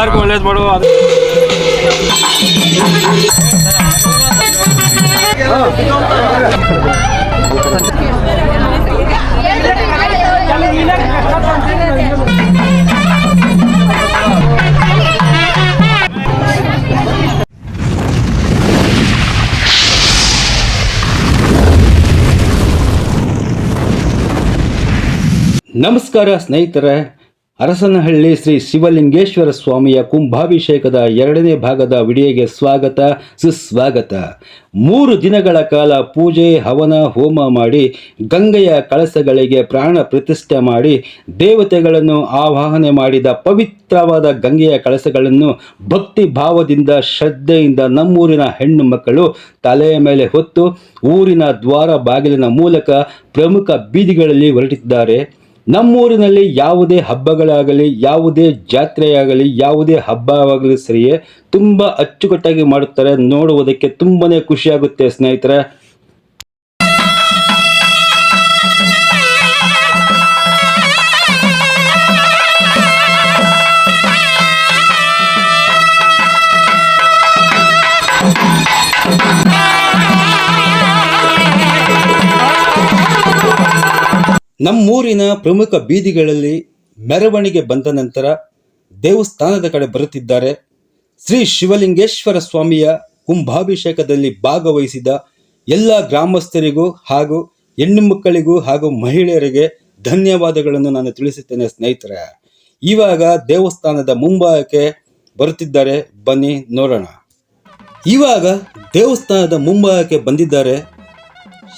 ಎಲ್ಲರಿಗೂ ಒಳ್ಳೇದು ಮಾಡು ಅದು ನಮಸ್ಕಾರ ಸ್ನೇಹಿತರೆ ಅರಸನಹಳ್ಳಿ ಶ್ರೀ ಶಿವಲಿಂಗೇಶ್ವರ ಸ್ವಾಮಿಯ ಕುಂಭಾಭಿಷೇಕದ ಎರಡನೇ ಭಾಗದ ವಿಡಿಯೋಗೆ ಸ್ವಾಗತ, ಸುಸ್ವಾಗತ. ಮೂರು ದಿನಗಳ ಕಾಲ ಪೂಜೆ, ಹವನ, ಹೋಮ ಮಾಡಿ ಗಂಗೆಯ ಕಳಸಗಳಿಗೆ ಪ್ರಾಣ ಪ್ರತಿಷ್ಠೆ ಮಾಡಿ ದೇವತೆಗಳನ್ನು ಆವಾಹನೆ ಮಾಡಿದ ಪವಿತ್ರವಾದ ಗಂಗೆಯ ಕಳಸಗಳನ್ನು ಭಕ್ತಿ ಭಾವದಿಂದ, ಶ್ರದ್ಧೆಯಿಂದ ನಮ್ಮೂರಿನ ಹೆಣ್ಣು ಮಕ್ಕಳು ತಲೆಯ ಮೇಲೆ ಹೊತ್ತು ಊರಿನ ದ್ವಾರ ಬಾಗಿಲಿನ ಮೂಲಕ ಪ್ರಮುಖ ಬೀದಿಗಳಲ್ಲಿ ಹೊರಟಿದ್ದಾರೆ. ನಮ್ಮೂರಿನಲ್ಲಿ ಯಾವುದೇ ಹಬ್ಬಗಳಾಗಲಿ, ಯಾವುದೇ ಜಾತ್ರೆಯಾಗಲಿ, ಯಾವುದೇ ಹಬ್ಬವಾಗಲಿ ಸರಿಯೇ ತುಂಬ ಅಚ್ಚುಕಟ್ಟಾಗಿ ಮಾಡುತ್ತಾರೆ. ನೋಡುವುದಕ್ಕೆ ತುಂಬಾನೇ ಖುಷಿಯಾಗುತ್ತೆ ಸ್ನೇಹಿತರೆ. ನಮ್ಮೂರಿನ ಪ್ರಮುಖ ಬೀದಿಗಳಲ್ಲಿ ಮೆರವಣಿಗೆ ಬಂದ ನಂತರ ದೇವಸ್ಥಾನದ ಕಡೆ ಬರುತ್ತಿದ್ದಾರೆ ಶ್ರೀ ಶಿವಲಿಂಗೇಶ್ವರ ಸ್ವಾಮಿಯ ಕುಂಭಾಭಿಷೇಕದಲ್ಲಿ ಭಾಗವಹಿಸಿದ ಎಲ್ಲ ಗ್ರಾಮಸ್ಥರಿಗೂ ಹಾಗೂ ಹೆಣ್ಣು ಮಕ್ಕಳಿಗೂ ಹಾಗೂ ಮಹಿಳೆಯರಿಗೆ ಧನ್ಯವಾದಗಳನ್ನು ನಾನು ತಿಳಿಸುತ್ತೇನೆ ಸ್ನೇಹಿತರೆ. ಇವಾಗ ದೇವಸ್ಥಾನದ ಮುಂಭಾಗಕ್ಕೆ ಬರುತ್ತಿದ್ದಾರೆ ಬನ್ನಿ ನೋಡೋಣ. ಇವಾಗ ದೇವಸ್ಥಾನದ ಮುಂಭಾಗಕ್ಕೆ ಬಂದಿದ್ದಾರೆ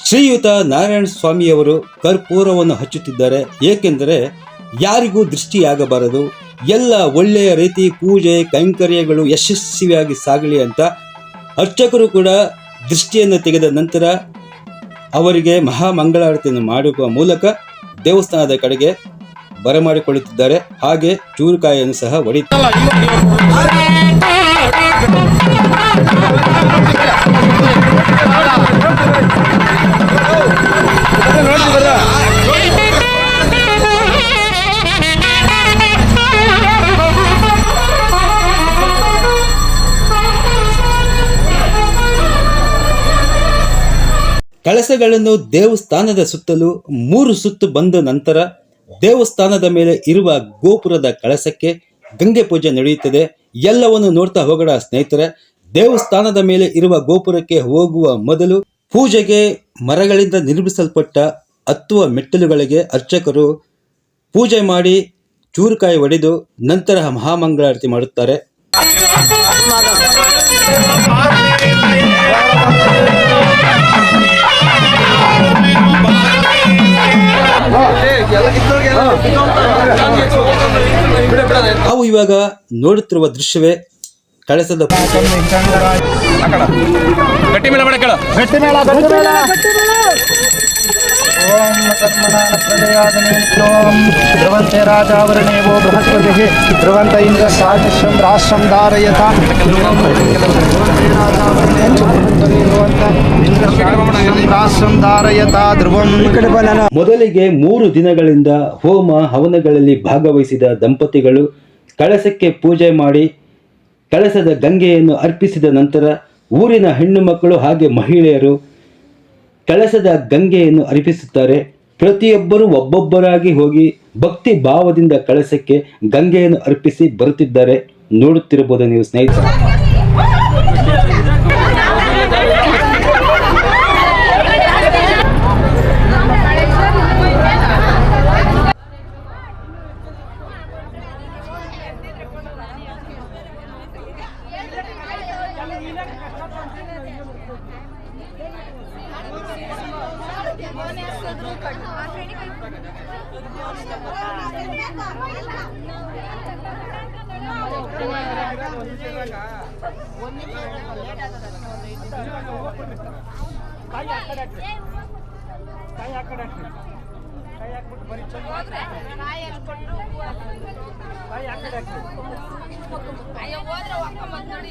ಶ್ರೀಯುತ ನಾರಾಯಣ ಸ್ವಾಮಿಯವರು ಕರ್ಪೂರವನ್ನು ಹಚ್ಚುತ್ತಿದ್ದಾರೆ. ಏಕೆಂದರೆ ಯಾರಿಗೂ ದೃಷ್ಟಿಯಾಗಬಾರದು. ಎಲ್ಲ ಒಳ್ಳೆಯ ರೀತಿ ಪೂಜೆ, ಕೈಂಕರ್ಯಗಳು ಯಶಸ್ವಿಯಾಗಿ ಸಾಗಲಿ ಅಂತ ಅರ್ಚಕರು ಕೂಡ ದೃಷ್ಟಿಯನ್ನು ತೆಗೆದ ನಂತರ ಅವರಿಗೆ ಮಹಾಮಂಗಳಾರತಿಯನ್ನು ಮಾಡುವ ಮೂಲಕ ದೇವಸ್ಥಾನದ ಕಡೆಗೆ ಬರಮಾಡಿಕೊಳ್ಳುತ್ತಿದ್ದಾರೆ. ಹಾಗೆ ಚೂರುಕಾಯಿಯನ್ನು ಸಹ ಹೊಡೆಯುತ್ತಾರೆ ಕಳಸಗಳನ್ನು ದೇವಸ್ಥಾನದ ಸುತ್ತಲೂ ಮೂರು ಸುತ್ತು ಬಂದ ನಂತರ ದೇವಸ್ಥಾನದ ಮೇಲೆ ಇರುವ ಗೋಪುರದ ಕಳಸಕ್ಕೆ ಗಂಗೆ ಪೂಜೆ ನಡೆಯುತ್ತದೆ. ಎಲ್ಲವನ್ನು ನೋಡ್ತಾ ಹೋಗೋಣ ಸ್ನೇಹಿತರೆ, ದೇವಸ್ಥಾನದ ಮೇಲೆ ಇರುವ ಗೋಪುರಕ್ಕೆ ಹೋಗುವ ಮೊದಲು ಪೂಜೆಗೆ ಮರಗಳಿಂದ ನಿರ್ಮಿಸಲ್ಪಟ್ಟ ಹತ್ತುವ ಮೆಟ್ಟಿಲುಗಳಿಗೆ ಅರ್ಚಕರು ಪೂಜೆ ಮಾಡಿ ಚೂರುಕಾಯಿ ಒಡೆದು ನಂತರ ಮಹಾಮಂಗಳಾರತಿ ಮಾಡುತ್ತಾರೆ. ನಾವು ಇವಾಗ ನೋಡುತ್ತಿರುವ ದೃಶ್ಯವೇ ಕಳಸದ ಮೊದಲಿಗೆ ಮೂರು ದಿನಗಳಿಂದ ಹೋಮ ಹವನಗಳಲ್ಲಿ ಭಾಗವಹಿಸಿದ ದಂಪತಿಗಳು ಕಳಸಕ್ಕೆ ಪೂಜೆ ಮಾಡಿ ಕಳಸದ ಗಂಗೆಯನ್ನು ಅರ್ಪಿಸಿದ ನಂತರ ಊರಿನ ಹೆಣ್ಣು ಮಕ್ಕಳು ಹಾಗೆ ಮಹಿಳೆಯರು ಕಳಸದ ಗಂಗೆಯನ್ನು ಅರ್ಪಿಸುತ್ತಾರೆ. ಪ್ರತಿಯೊಬ್ಬರು ಒಬ್ಬೊಬ್ಬರಾಗಿ ಹೋಗಿ ಭಕ್ತಿ ಭಾವದಿಂದ ಕಳಸಕ್ಕೆ ಗಂಗೆಯನ್ನು ಅರ್ಪಿಸಿ ಬರುತ್ತಿದ್ದಾರೆ. ನೋಡುತ್ತಿರಬಹುದು ನೀವು ಸ್ನೇಹಿತರೆ. ಅಯ್ಯೋ ಹೋದ್ರೆ ಒಕ್ಕ ನೋಡಿ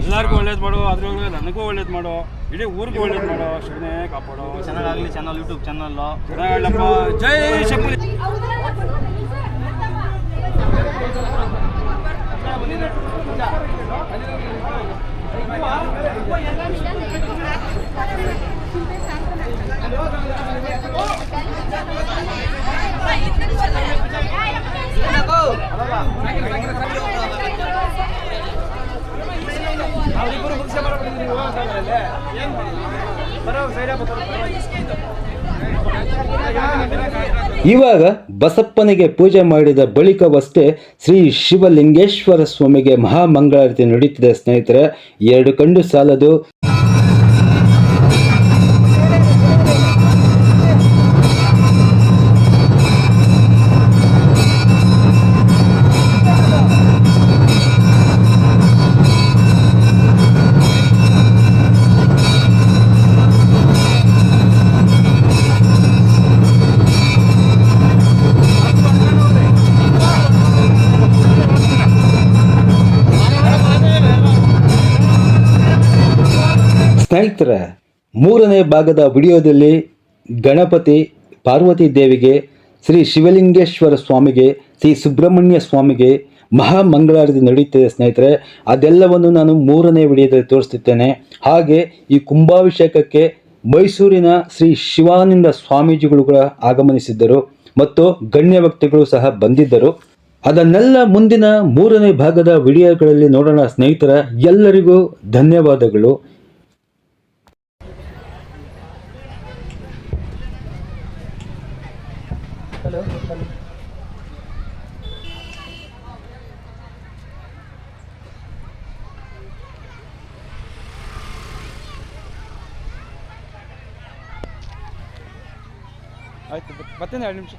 ಎಲ್ಲರಿಗೂ ಒಳ್ಳೇದು ಮಾಡು ಅದ್ರೊಳಗೆ ನನಗೂ ಒಳ್ಳೇದು ಮಾಡು. ಇಡೀ ಊರಿಗೂ ಒಳ್ಳೇದು ಮಾಡು ಶಿವನೇ ಕಾಪಾಡು. ಚೆನ್ನಾಗಾಗಲಿ ಚಾನಲ್ ಯೂಟ್ಯೂಬ್ ಚಾನಲ್ ಚೆನ್ನಾಗಲ್ಲಪ್ಪ ಜೈ ಶಂಭು ಇವಾಗ ಬಸಪ್ಪನಿಗೆ ಪೂಜೆ ಮಾಡಿದ ಬಳಿಕವಷ್ಟೇ ಶ್ರೀ ಶಿವಲಿಂಗೇಶ್ವರ ಸ್ವಾಮಿಗೆ ಮಹಾಮಂಗಳಾರತಿ ನಡೀತಿದೆ ಸ್ನೇಹಿತರೆ. ಎರಡು ಕಂಡು ಸಾಲದು. ಸ್ನೇಹಿತರೆ, ಮೂರನೇ ಭಾಗದ ವಿಡಿಯೋದಲ್ಲಿ ಗಣಪತಿ ಪಾರ್ವತಿ ದೇವಿಗೆ, ಶ್ರೀ ಶಿವಲಿಂಗೇಶ್ವರ ಸ್ವಾಮಿಗೆ, ಶ್ರೀ ಸುಬ್ರಹ್ಮಣ್ಯ ಸ್ವಾಮಿಗೆ ಮಹಾಮಂಗಳಾರತಿ ನಡೆಯುತ್ತಿದೆ ಸ್ನೇಹಿತರೆ. ಅದೆಲ್ಲವನ್ನು ನಾನು ಮೂರನೇ ವಿಡಿಯೋದಲ್ಲಿ ತೋರಿಸ್ತಿದ್ದೇನೆ. ಹಾಗೆ ಈ ಕುಂಭಾಭಿಷೇಕಕ್ಕೆ ಮೈಸೂರಿನ ಶ್ರೀ ಶಿವಾನಂದ ಸ್ವಾಮೀಜಿಗಳು ಕೂಡ ಆಗಮನಿಸಿದ್ದರು ಮತ್ತು ಗಣ್ಯ ವ್ಯಕ್ತಿಗಳು ಸಹ ಬಂದಿದ್ದರು. ಅದನ್ನೆಲ್ಲ ಮುಂದಿನ ಮೂರನೇ ಭಾಗದ ವಿಡಿಯೋಗಳಲ್ಲಿ ನೋಡೋಣ ಸ್ನೇಹಿತರ. ಎಲ್ಲರಿಗೂ ಧನ್ಯವಾದಗಳು. ಆಯ್ತು ಬರ್ತೀನಿ ಎರಡು ನಿಮಿಷ.